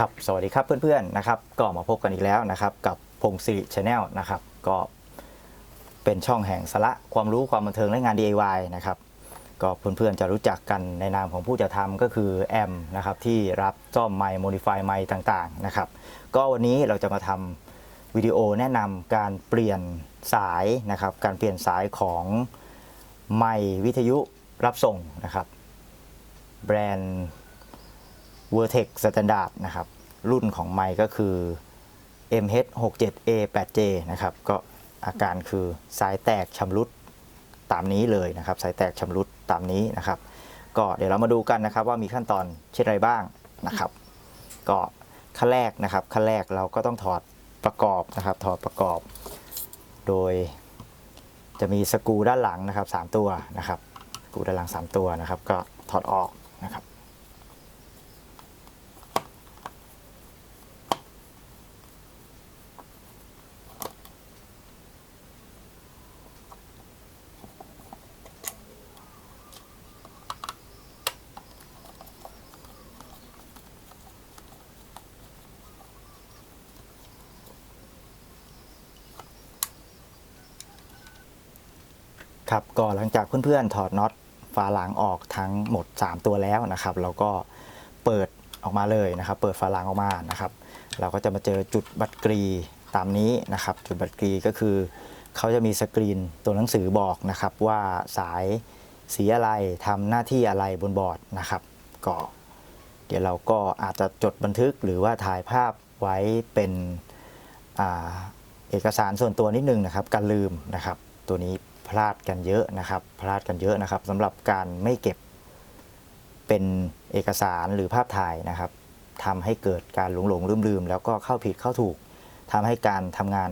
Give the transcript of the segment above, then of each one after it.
ครับ สวัสดีครับเพื่อนๆนะครับ ก็มาพบกันอีกแล้วนะครับ กับพงศิริชาแนลนะครับ ก็เป็นช่องแห่งสาระความรู้ความบันเทิงและงาน DIY นะครับ ก็เพื่อนๆจะรู้จักกันในนามของผู้จะทำก็คือแอมนะครับที่รับซ่อมไมค์โมดิฟายไมค์ต่างๆนะครับ ก็วันนี้เราจะมาทำวิดีโอแนะนำการเปลี่ยนสายนะครับ การเปลี่ยนสายของไมค์วิทยุรับส่งนะครับ แบรนด์ Vertex Standard นะครับ รุ่นของไมค์ก็คือ MH67A8J นะครับ ก็อาการคือสายแตกชำรุดตามนี้เลยนะครับ สายแตกชำรุดตามนี้นะครับ ก็เดี๋ยวเรามาดูกันนะครับว่ามีขั้นตอนเช่นไรบ้างนะครับ ก็ขั้นแรกนะครับขั้นแรกเราก็ต้องถอดประกอบนะครับ ถอดประกอบ โดยจะมีสกรูด้านหลังนะครับ 3 ตัวนะครับสกรูด้านหลัง 3 ตัวนะครับ ก็ถอดออกนะครับ จากเพื่อนๆ ถอดน็อตฝาหลังออกทั้งหมด 3 ตัวแล้วนะครับ เราก็เปิดออกมาเลยนะครับ เปิดฝาหลังออกมานะครับ เราก็จะมาเจอจุดบัตรกรีตามนี้นะครับ จุดบัตรกรีก็คือเขาจะมีสกรีนตัวหนังสือบอกนะครับว่าสายสีอะไรทำหน้าที่อะไรบนบอร์ดนะครับ ก็ เดี๋ยวเราก็อาจจะจดบันทึกหรือว่าถ่ายภาพไว้เป็นอเอกสารส่วนตัวนิดนึงนะครับ การลืมนะครับ ตัวนี้ พลาดกันเยอะนะครับ พลาดกันเยอะนะครับสำหรับการไม่เก็บเป็นเอกสารหรือภาพถ่ายนะครับทำให้เกิดการหลงหลงลืมลืมแล้วก็เข้าผิดเข้าถูกทำให้การทำงาน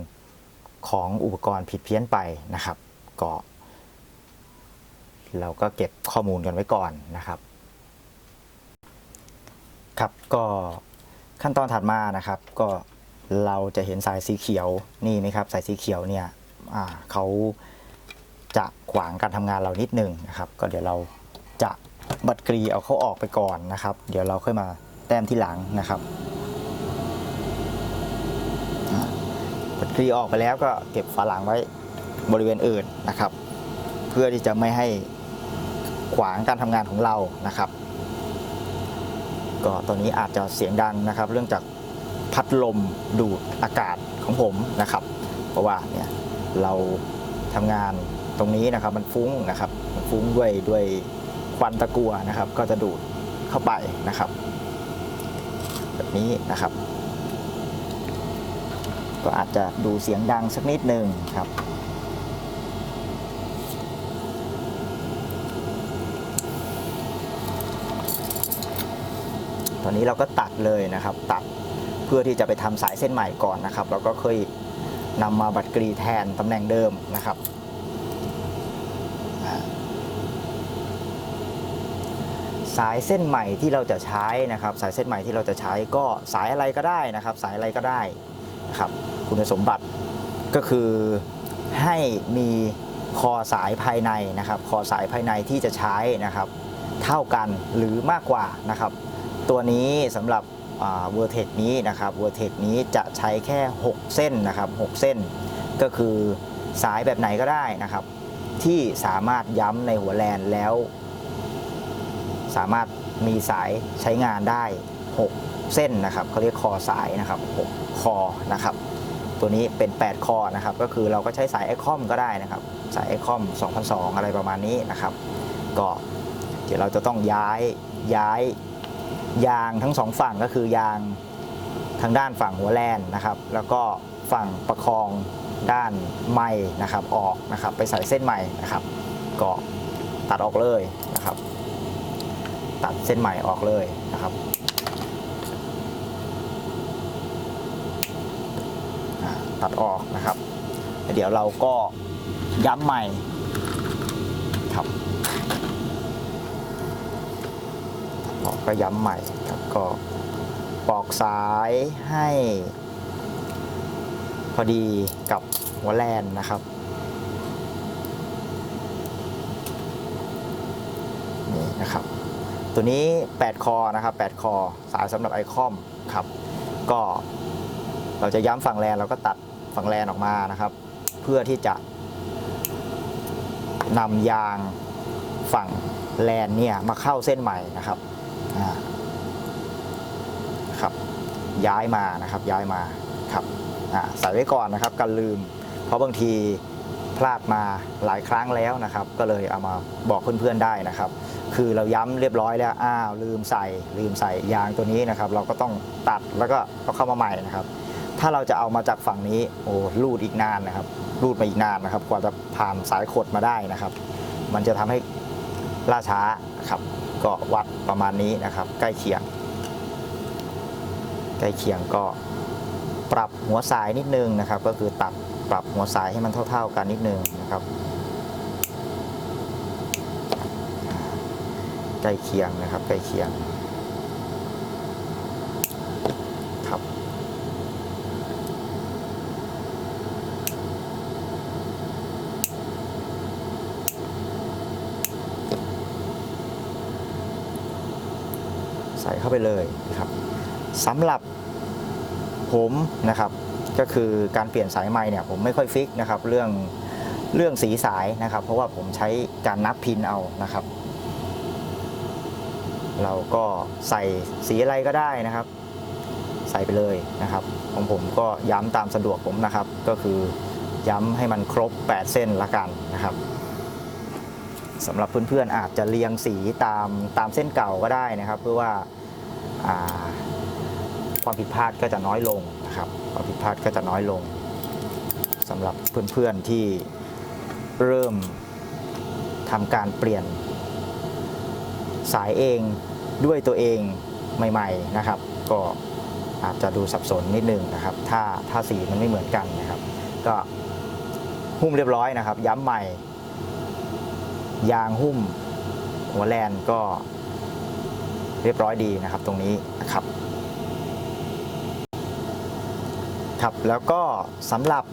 ของอุปกรณ์ผิดเพี้ยนไปนะครับก็เราก็เก็บข้อมูลกันไว้ก่อนนะครับครับก็ขั้นตอนถัดมานะครับก็เราจะเห็นสายสีเขียวนี่ไหมครับสายสีเขียวเนี่ยเขา จะขวางการทำงานเรานิดหนึงนะครับ ก็เดี๋ยวเราจะบัดกรีเอาเขาออกไปก่อนนะครับ เดี๋ยวเราค่อยมาแต้มที่หลังนะครับบัดกรีออกไปแล้วก็เก็บฝาหลังไว้บริเวณอื่นนะครับ เพื่อที่จะไม่ให้ขวางการทำงานของเรานะครับก็ตัวนี้อาจจะเสียงดังนะครับ เรื่องจากพัดลมดูดอากาศของผมนะครับ เพราะว่าเนี่ยเราทำงาน ตรงนี้นะครับมันฟุ้งนะครับมันฟุ้งด้วยด้วยควันตะกัวนะครับ ก็จะดูดเข้าไปนะครับ แบบนี้นะครับ ก็อาจจะดูเสียงดังสักนิดหนึ่งครับตอนนี้เราก็ตัดเลยนะครับ ตัดเพื่อที่จะไปทำสายเส้นใหม่ก่อนนะครับ เราก็เคยนำมาบัดกรีแทนตำแหน่งเดิมนะครับอ่า สายเส้นใหม่ที่เราจะใช้นะครับ สายเส้นใหม่ที่เราจะใช้ก็สายอะไรก็ได้นะครับ สายอะไรก็ได้นะครับคุณสมบัติก็คือให้มีคอสายภายในนะครับ คอสายภายในที่จะใช้นะครับ เท่ากันหรือมากกว่านะครับ ตัวนี้สำหรับเวอร์เทคนี้นะครับเวอร์เทคนี้จะใช้แค่ 6 เส้นนะครับ6เส้น ก็คือสายแบบไหนก็ได้นะครับ ที่สามารถย้ำในหัวแลนแล้ว สามารถมีสายใช้งานได้ 6 เส้นนะครับเขาเรียกคอสายนะครับ 6 คอนะครับ ตัวนี้เป็น 8 คอนะครับ ก็คือเราก็ใช้สายไอคอมก็ได้นะครับ สายไอคอม2002 อะไรประมาณนี้นะครับ ก็เดี๋ยวเราจะต้องย้ายย้ายยางทั้งสองฝั่งก็คือยางทางด้านฝั่งหัวแลนนะครับ แล้วก็ฝั่งประคองด้านไม้นะครับออกนะครับ ไปใส่เส้นใหม่นะครับ ก็ตัดออกเลยนะครับ ตัดเส้นใหม่ออกเลยนะครับตัดออกนะครับ เดี๋ยวเราก็ย้ำใหม่ครับปอกก็ย้ำใหม่ครับก็ปอกสายให้ พอดีกับหัวแลนนะครับนี่นะครับ ตัวนี้ 8 คอนะครับ 8 คอ สายสำหรับไอคอมครับ ก็เราจะย้ำฝั่งแลนเราก็ตัดฝั่งแลนออกมานะครับ เพื่อที่จะนำยางฝั่งแลนเนี่ยมาเข้าเส้นใหม่นะครับครับ ย้ายมานะครับย้ายมาครับอ่าใส่ไว้ก่อนนะครับกันลืม เพราะบางที พลาดมาหลายครั้งแล้วนะครับ ก็เลยเอามาบอกเพื่อนๆได้นะครับ คือเราย้ำเรียบร้อยแล้วอ้าวลืมใส่ลืมใส่ยางตัวนี้นะครับ เราก็ต้องตัดแล้วก็เอาเข้ามาใหม่นะครับ ถ้าเราจะเอามาจากฝั่งนี้โอ้รูดอีกนานนะครับรูดมาอีกนานนะครับ กว่าจะผ่านสายขดมาได้นะครับ มันจะทำให้ล่าช้าครับก็วัดประมาณนี้นะครับ ใกล้เคียง ใกล้เคียงก็ปรับหัวสายนิดนึงนะครับ ก็คือตัด ปรับหัวสายให้มันเท่า ๆกันนิดนึงนะครับใกล้เคียงนะครับใกล้เคียงครับใส่เข้าไปเลยนะครับสำหรับผมนะครับ ก็คือการเปลี่ยนสายไม้เนี่ยผมไม่ค่อยฟิกนะครับเรื่องเรื่องสีสายนะครับ เพราะว่าผมใช้การนับพินเอานะครับ เราก็ใส่สีอะไรก็ได้นะครับ ใส่ไปเลยนะครับ ของผมก็ย้ำตามสะดวกผมนะครับ ก็คือย้ำให้มันครบ 8 เส้นละกันนะครับสำหรับเพื่อนๆอาจจะเรียงสีตามตามเส้นเก่าก็ได้นะครับ เพื่อว่าอ่าความผิดพลาดก็จะน้อยลง นะครับความผิดพลาดก็จะน้อยลงสำหรับเพื่อนๆที่เริ่มทำการเปลี่ยน สายเองด้วยตัวเองใหม่ ๆนะครับ ก็อาจจะดูสับสนนิดนึงนะครับ ถ้าถ้าสีมันไม่เหมือนกันนะครับ ก็หุ้มเรียบร้อยนะครับ ย้ำใหม่ ยางหุ้มหัวแลนก็เรียบร้อยดีนะครับ ตรงนี้นะครับ ครับแล้วก็สำหรับ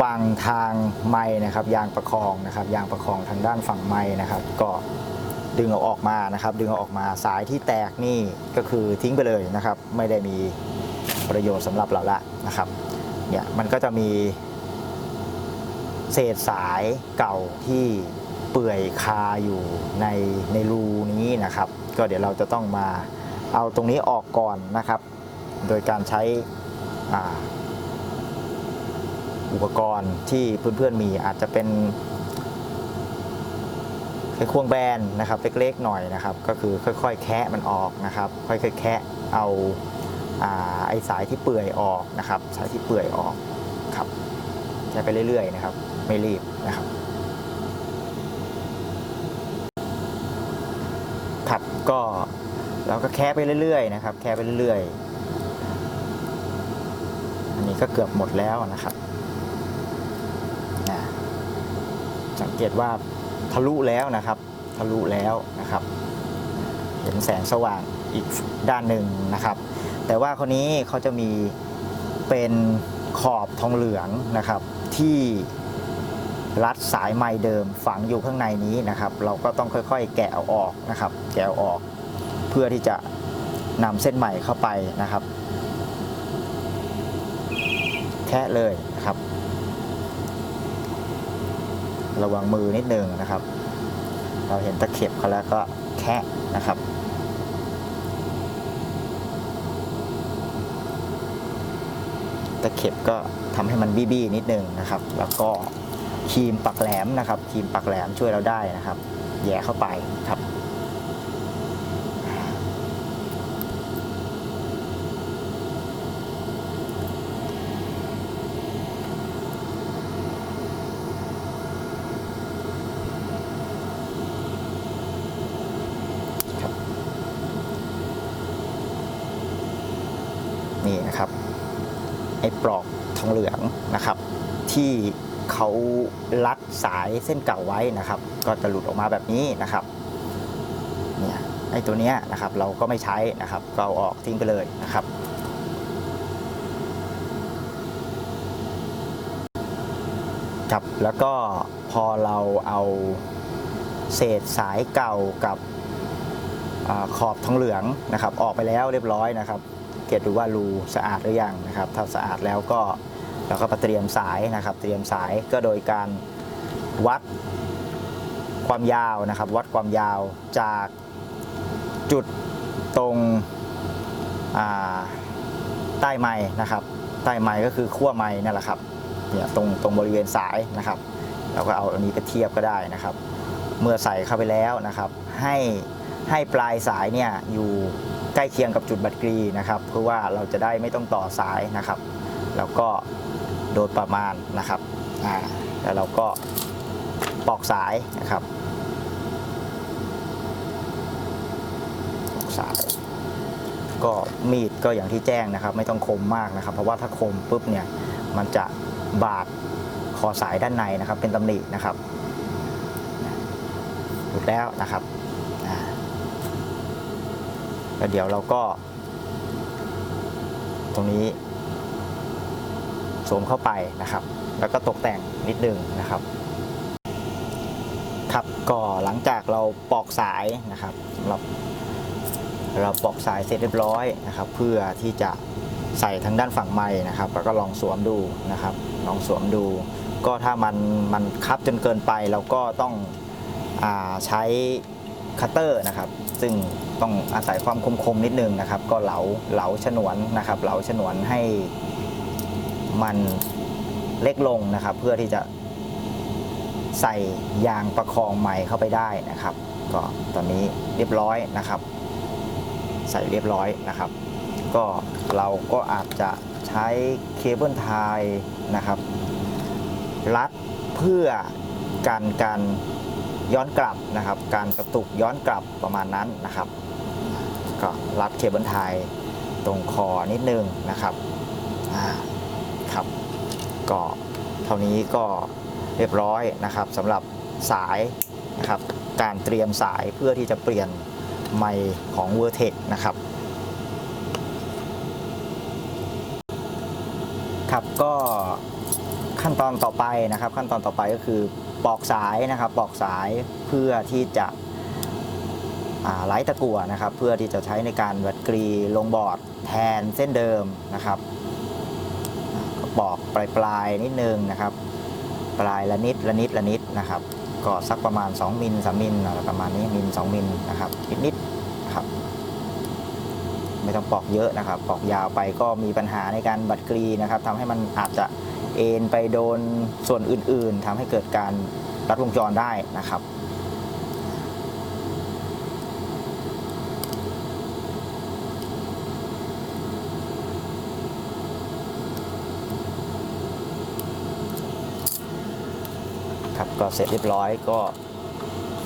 ฝั่งทางไม้นะครับยางประคองนะครับยางประคองทางด้านฝั่งไม้นะครับ ก็ดึงเอาออกมานะครับ ดึงเอาออกมาสายที่แตกนี่ก็คือทิ้งไปเลยนะครับ ไม่ได้มีประโยชน์สำหรับเราละนะครับเนี่ยมันก็จะมี เศษสายเก่าที่เปื่อยคาอยู่ในในรูนี้นะครับ ก็เดี๋ยวเราจะต้องมาเอาตรงนี้ออกก่อนนะครับ โดยการใช้อุปกรณ์ที่เพื่อนๆมีอาจจะเป็นไขควงแบนนะครับเล็กๆหน่อยนะครับ ก็คือค่อยๆ แคะมันออกนะครับ ค่อยๆแคะเอาไอ้สายที่เปื่อยออกนะครับ สายที่เปื่อยออกครับแคะไปเรื่อยๆนะครับ ไม่รีบนะครับครับก็เราก็แคะไปเรื่อยๆนะครับ แคะไปเรื่อยๆ นี้ก็เกือบหมดแล้วนะครับนะสังเกตว่าทะลุแล้วนะครับ ทะลุแล้วนะครับ เห็นแสงสว่างอีกด้านหนึ่งนะครับ แต่ว่าคนนี้เขาจะมีเป็นขอบทองเหลืองนะครับ ที่รัดสายไม้เดิมฝังอยู่ข้างในนี้นะครับ เราก็ต้องค่อยๆ แกะเอาออกนะครับ แกะออก เพื่อที่จะนำเส้นใหม่เข้าไปนะครับ แค่เลยนะครับ ระวังมือนิดนึงนะครับ เราเห็นตะเข็บเขาแล้วก็แค่นะครับตะเข็บก็ทำให้มันบี้ๆนิดนึงนะครับ แล้วก็ครีมปักแหลมนะครับครีมปักแหลมช่วยเราได้นะครับ แย่เข้าไปครับ นี่นะครับ ไอ้ ปลอกทองเหลืองนะครับ ที่เขาลัดสายเส้นเก่าไว้นะครับ ก็จะหลุดออกมาแบบนี้นะครับเนี่ยไอ้ตัวเนี้ยนะครับเราก็ไม่ใช้นะครับก็เอาออกทิ้งไปเลยนะครับครับแล้วก็พอเราเอาเศษสายเก่ากับอขอบทองเหลืองนะครับ ออกไปแล้วเรียบร้อยนะครับ เกตดูว่ารูสะอาดหรือยังนะครับ ถ้าสะอาดแล้วก็เราก็เตรียมสายนะครับ เตรียมสายก็โดยการวัดความยาวนะครับ วัดความยาวจากจุดตรงใต้ไม้นะครับ ใต้ไม้ก็คือขั้วไม้นั่นแหละครับเนี่ยตรงตรงบริเวณสายนะครับเราก็เอาอันนี้ไปเทียบก็ได้นะครับ เมื่อใส่เข้าไปแล้วนะครับ ให้ให้ปลายสายเนี่ยอยู่ ใกล้เคียงกับจุดบัตรกรีนะครับ เพื่อว่าเราจะได้ไม่ต้องต่อสายนะครับ แล้วก็โดยประมาณนะครับแล้วเราก็ปอกสายนะครับปอกสายก็มีดก็อย่างที่แจ้งนะครับ ไม่ต้องคมมากนะครับ เพราะว่าถ้าคมปุ๊บเนี่ยมันจะบาดคอสายด้านในนะครับ เป็นตำหนินะครับหลุดแล้วนะครับ แล้วเดี๋ยวเราก็ ตรงนี้สวมเข้าไปนะครับ แล้วก็ตกแต่งนิดนึงนะครับ ครับก็หลังจากเราปอกสายนะครับสำหรับเราปอกสายเสร็จเรียบร้อยนะครับ เพื่อที่จะใส่ทางด้านฝั่งไม้นะครับ แล้วก็ลองสวมดูนะครับ ลองสวมดู ก็ถ้ามันมันคับจนเกินไป เราก็ต้องอใช้ คัตเตอร์นะครับ ซึ่งต้องอาศัยความคมๆนิดนึงนะครับ ก็เหลาเหลาฉนวนนะครับ เหลาฉนวนให้มันเล็กลงนะครับ เพื่อที่จะใส่ยางประคองไม้เข้าไปได้นะครับ ก็ตอนนี้เรียบร้อยนะครับ ใส่เรียบร้อยนะครับ ก็เราก็อาจจะใช้เคเบิลไทยนะครับ รัดเพื่อการการ ย้อนกลับนะครับ การกระตุกย้อนกลับประมาณนั้นนะครับ ก็รัดเคเบิลไทยตรงคอนิดนึงนะครับครับก็เท่านี้ก็เรียบร้อยนะครับสำหรับสายนะครับ การเตรียมสายเพื่อที่จะเปลี่ยนไมค์ของ v e r t e x นะครับครับก็ขั้นตอนต่อไปนะครับ ขั้นตอนต่อไปก็คือ ปอกสายนะครับปอกสายเพื่อที่จะไล่ตะกั่วนะครับ เพื่อที่จะใช้ในการวัดกรีลงบอร์ดแทนเส้นเดิมนะครับอ่าก็ปอกปลายนิดนึงนะครับ ปลายละนิดละนิดละนิดนะครับก็สักประมาณ 2มิล3มิลอะไรประมาณนี้มิล2มิลนะครับนิดนิดครับไม่ต้องปอกเยอะนะครับ ปอกยาวไปก็มีปัญหาในการบัดกรีนะครับทำให้มันอาจจะ เอ็นไปโดนส่วนอื่น ๆทำให้เกิดการรัดวงจรได้นะครับครับก็เสร็จเรียบร้อยก็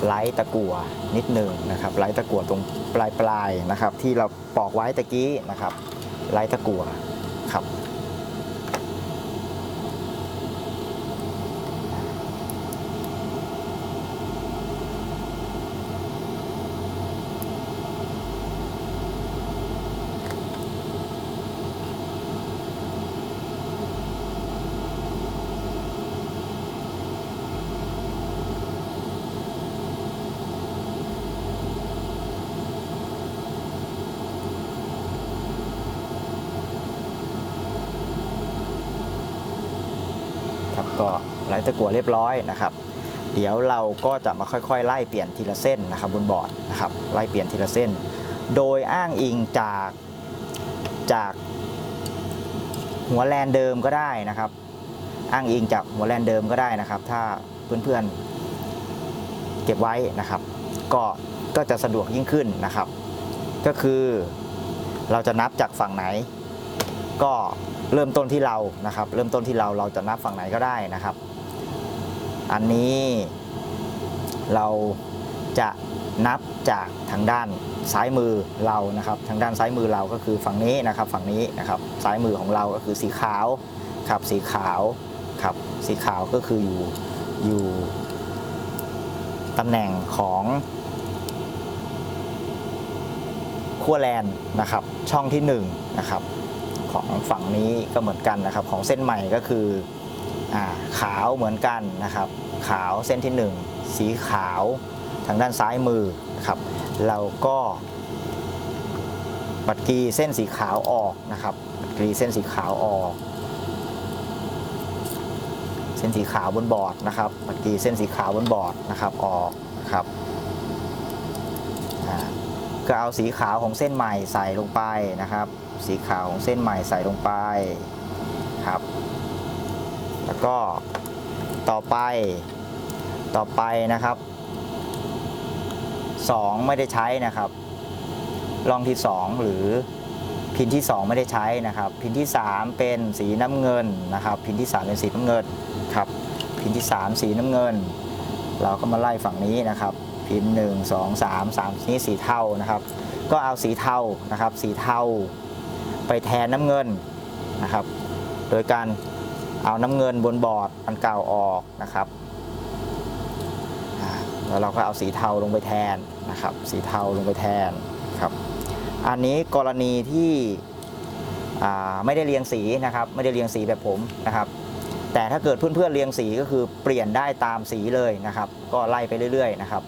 ไล่ตะกั่วนิดหนึ่งนะครับไล่ตะกั่วตรงปลายๆนะครับ ที่เราปอกไว้ตะกี้นะครับไล่ตะกั่ว ก็ไล่ตะกั่วเรียบร้อยนะครับ เดี๋ยวเราก็จะมาค่อยๆ ไล่เปลี่ยนทีละเส้นนะครับบนบอร์ดนะครับไล่เปลี่ยนทีละเส้น โดยอ้างอิงจากจากหัวแลนเดิมก็ได้นะครับ อ้างอิงจากหัวแลนเดิมก็ได้นะครับ ถ้าเพื่อนๆเก็บไว้นะครับ ก็ก็จะสะดวกยิ่งขึ้นนะครับ ก็คือเราจะนับจากฝั่งไหน ก็ เริ่มต้นที่เรานะครับ เริ่มต้นที่เราเราจะนับฝั่งไหนก็ได้นะครับ อันนี้เราจะนับจากทางด้านซ้ายมือเรานะครับ ทางด้านซ้ายมือเราก็คือฝั่งนี้นะครับ ฝั่งนี้นะครับซ้ายมือของเราก็คือสีขาวครับสีขาวครับสีขาวก็คืออยู่อยู่ตำแหน่งของขั้วแลนนะครับช่องที่หนึ่งนะครับ ของฝั่งนี้ก็เหมือนกันนะครับ ของเส้นใหม่ก็คืออขาวเหมือนกันนะครับ ขาวเส้นที่ 1 สีขาวทางด้านซ้ายมือนะครับ เราก็บัดกีเส้นสีขาวออกนะครับบัดกีเส้นสีขาวออก เส้นสีขาวบนบอร์ดนะครับบัดกีเส้นสีขาวบนบอร์ดนะครับออกครับก็เอาสีขาวของเส้นใหม่ใส่ลงไปนะครับ สีขาวของเส้นใหม่ใส่ลงไปครับ แล้วก็ต่อไปต่อไปนะครับ 2 ไม่ได้ใช้นะครับลองที่ 2 หรือพินที่ 2 ไม่ได้ใช้นะครับ พินที่ 3 เป็นสีน้ำเงินนะครับ พินที่ 3 เป็นสีน้ำเงินครับ พินที่ 3 สีน้ำเงิน เราก็มาไล่ฝั่งนี้นะครับ พิน 1 2 3 3นี้สีเทานะครับ ก็เอาสีเทานะครับ สีเทา ไปแทนน้ำเงินนะครับ โดยการเอาน้ำเงินบนบอร์ดอันเก่าออกนะครับแล้วเราก็เอาสีเทาลงไปแทนนะครับ สีเทาลงไปแทนครับ อันนี้กรณีที่ไม่ได้เรียงสีนะครับ ไม่ได้เรียงสีแบบผมนะครับ แต่ถ้าเกิดเพื่อนๆเรียงสีก็คือเปลี่ยนได้ตามสีเลยนะครับ ก็ไล่ไปเรื่อยๆนะครับ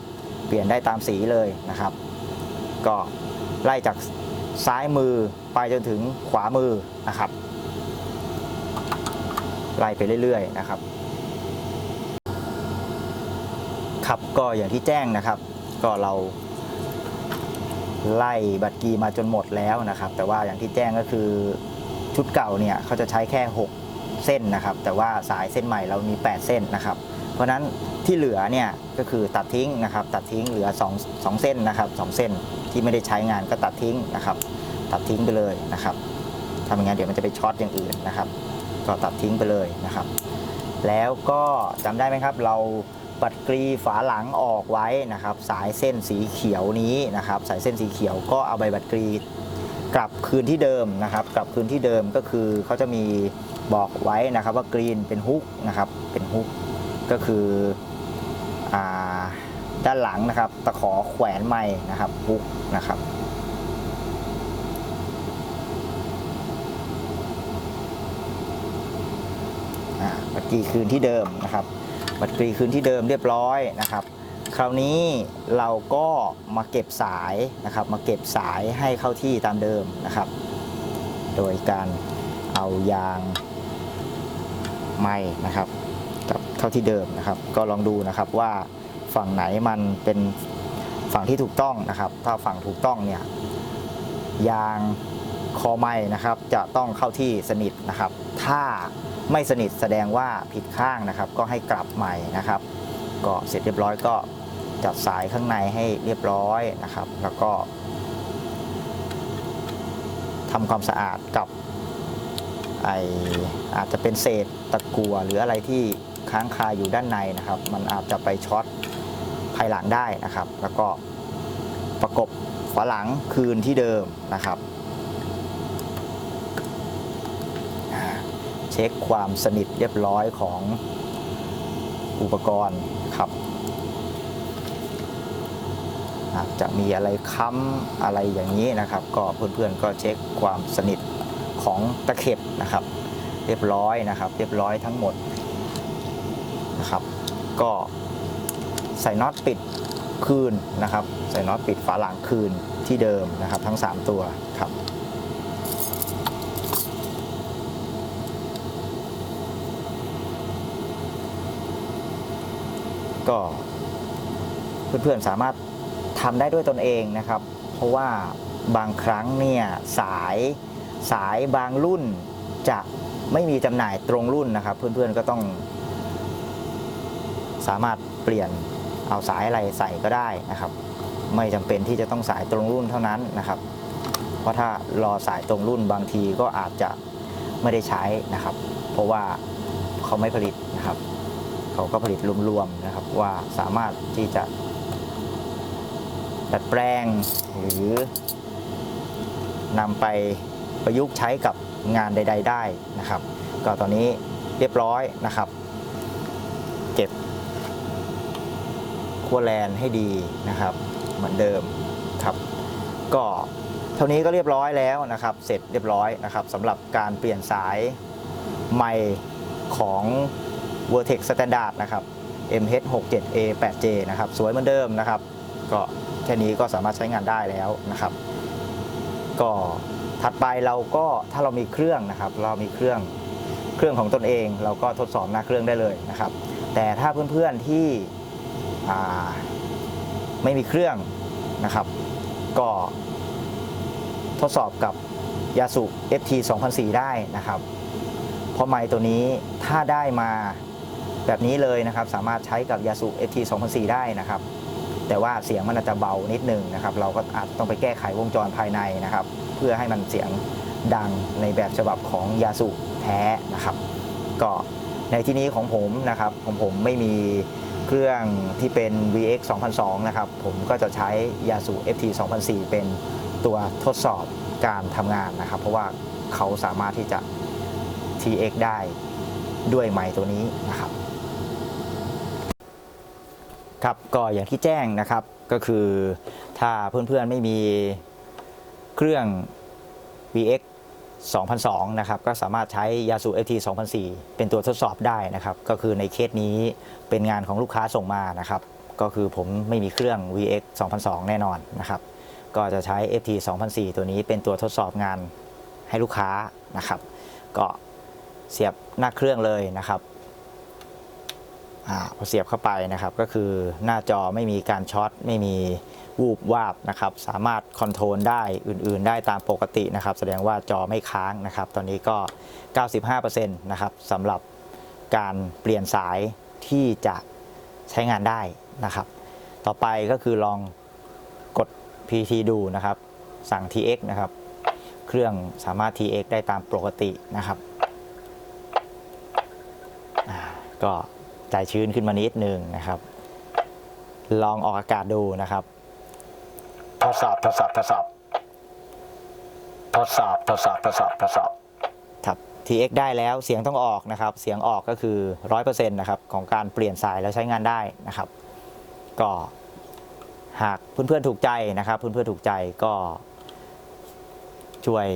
เปลี่ยนได้ตามสีเลยนะครับ ก็ไล่จาก ซ้ายมือไปจนถึงขวามือนะครับ ไล่ไปเรื่อยๆนะครับครับก็อย่างที่แจ้งนะครับ ก็เราไล่บัตรกีมาจนหมดแล้วนะครับ แต่ว่าอย่างที่แจ้งก็คือชุดเก่าเนี่ยเขาจะใช้แค่ 6 เส้นนะครับ แต่ว่าสายเส้นใหม่เรามี 8 เส้นนะครับ เพราะฉะนั้นที่เหลือเนี่ยก็คือตัดทิ้งนะครับ ตัดทิ้งเหลือ2 2เส้นนะครับ 2 เส้น ที่ไม่ได้ใช้งานก็ตัดทิ้งนะครับ ตัดทิ้งไปเลยนะครับถ้าไม่งั้นเดี๋ยวมันจะไปช็อตอย่างอื่นนะครับ ก็ตัดทิ้งไปเลยนะครับ แล้วก็จำได้ไหมครับ เราปัดกรีฝาหลังออกไว้นะครับ สายเส้นสีเขียวนี้นะครับ สายเส้นสีเขียวก็เอาใบบัดกรีกลับคืนที่เดิมนะครับ กลับคืนที่เดิมก็คือเขาจะมีบอกไว้นะครับว่ากรีนเป็นฮุกนะครับเป็นฮุกก็คืออ่า ด้านหลังนะครับ ตะขอแขวนไม้นะครับฮุกนะครับ บัตรกรีคืนที่เดิมนะครับ บัตรกรีคืนที่เดิมเรียบร้อยนะครับ คราวนี้เราก็มาเก็บสายนะครับ มาเก็บสายให้เข้าที่ตามเดิมนะครับ โดยการเอายางไม้นะครับ กับเข้าที่เดิมนะครับ ก็ลองดูนะครับว่า ฝั่งไหนมันเป็นฝั่งที่ถูกต้องนะครับ ถ้าฝั่งถูกต้องเนี่ยยางคอไม้นะครับ จะต้องเข้าที่สนิทนะครับ ถ้าไม่สนิทแสดงว่าผิดข้างนะครับ ก็ให้กลับใหม่นะครับ ก็เสร็จเรียบร้อยก็จัดสายข้างในให้เรียบร้อยนะครับ แล้วก็ทำความสะอาดกับไออาจจะเป็นเศษตะกัวหรืออะไรที่ค้างคาอยู่ด้านในนะครับ มันอาจจะไปช็อต ยหลังได้นะครับ แล้วก็ประกบฝาหลังคืนที่เดิมนะครับ เช็คความสนิทเรียบร้อยของอุปกรณ์ครับอาจจะมีอะไรค้ำอะไรอย่างนี้นะครับ ก็เพื่อนๆก็เช็คความสนิทของตะเข็บนะครับ เรียบร้อยนะครับ เรียบร้อยทั้งหมดนะครับ ก็ ใส่น็อตปิดคืนนะครับ ใส่น็อตปิดฝาหลังคืนที่เดิมนะครับ ทั้ง 3 ตัวครับก็เพื่อนๆสามารถทำได้ด้วยตนเองนะครับ เพราะว่าบางครั้งเนี่ยสายสายบางรุ่นจะไม่มีจำหน่ายตรงรุ่นนะครับ เพื่อนๆก็ต้องสามารถเปลี่ยน เอาสายอะไรใส่ก็ได้นะครับ ไม่จำเป็นที่จะต้องสายตรงรุ่นเท่านั้นนะครับ เพราะถ้ารอสายตรงรุ่นบางทีก็อาจจะไม่ได้ใช้นะครับ เพราะว่าเขาไม่ผลิตนะครับ เขาก็ผลิตรวมๆนะครับ ว่าสามารถที่จะดัดแปลงหรือนำไปประยุกต์ใช้กับงานใด ๆ ได้นะครับ ก็ตอนนี้เรียบร้อยนะครับ เก็บ ขั้วแลนให้ดีนะครับ เหมือนเดิมครับ ก็เท่านี้ก็เรียบร้อยแล้วนะครับ เสร็จเรียบร้อยนะครับสำหรับการเปลี่ยนสายไมค์ของ Vertex Standard นะครับ MH67A8J นะครับ สวยเหมือนเดิมนะครับ ก็แค่นี้ก็สามารถใช้งานได้แล้วนะครับ ก็ถัดไปเราก็ถ้าเรามีเครื่องนะครับ เรามีเครื่องเครื่องของตนเอง เราก็ทดสอบหน้าเครื่องได้เลยนะครับ แต่ถ้าเพื่อนๆที่ ไม่มีเครื่องนะครับ ก็ทดสอบกับยาสุ FT 2004 ได้นะครับ เพราะไมค์ตัวนี้ถ้าได้มาแบบนี้เลยนะครับ สามารถใช้กับยาสุ FT 2004 ได้นะครับ แต่ว่าเสียงมันอาจจะเบานิดนึงนะครับ เราก็อาจต้องไปแก้ไขวงจรภายในนะครับ เพื่อให้มันเสียงดังในแบบฉบับของยาสุแท้นะครับ ก็ในที่นี้ของผมนะครับของผมไม่มี เครื่องที่เป็น VX 2002 นะครับ ผมก็จะใช้ยาสุ FT 2004 เป็นตัวทดสอบการทำงานนะครับ เพราะว่าเขาสามารถที่จะ TX ได้ด้วยไมค์ตัวนี้นะครับครับก็อย่างที่แจ้งนะครับก็คือถ้าเพื่อนๆไม่มีเครื่อง VX 2002 นะครับ ก็สามารถใช้ Yasu FT 2004 เป็นตัวทดสอบได้นะครับ ก็คือในเคสนี้เป็นงานของลูกค้าส่งมานะครับ ก็คือผมไม่มีเครื่อง VX 2002 แน่นอนนะครับ ก็จะใช้ FT 2004 ตัวนี้เป็นตัวทดสอบงานให้ลูกค้านะครับ ก็เสียบหน้าเครื่องเลยนะครับ พอเสียบเข้าไปนะครับก็คือหน้าจอไม่มีการช็อตไม่มีวูบวาบนะครับสามารถคอนโทรลได้อื่น ๆ ได้ตามปกตินะครับ แสดงว่าจอไม่ค้างนะครับ ตอนนี้ก็ 95%นะครับสำหรับการเปลี่ยนสายที่จะใช้งานได้นะครับ ต่อไปก็คือลองกด PT ดูนะครับ สั่ง TX นะครับ เครื่องสามารถ TX ได้ตามปกตินะครับก็ ใจชื้นขึ้นมานิดนึงนะครับ ลองออกอากาศดูนะครับ ทดสอบทดสอบทดสอบ ทดสอบทดสอบทดสอบทดสอบครับ TX ได้แล้วเสียงต้องออกนะครับ เสียงออกก็คือ 100%นะครับของการเปลี่ยนสายแล้วใช้งานได้นะครับ ก็หากเพื่อนๆถูกใจนะครับ เพื่อนๆถูกใจก็ช่วย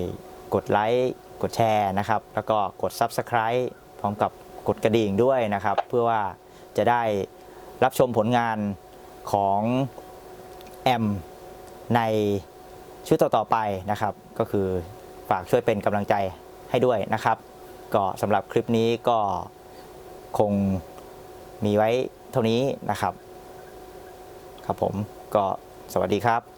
กดไลค์ กดแชร์นะครับ แล้วก็กด Subscribe พร้อมกับ กดกระดิ่งด้วยนะครับ เพื่อว่าจะได้รับชมผลงานของแอมในชุดต่อๆไปนะครับ ก็คือฝากช่วยเป็นกำลังใจให้ด้วยนะครับ ก็สำหรับคลิปนี้ก็คงมีไว้เท่านี้นะครับ ครับผมก็สวัสดีครับ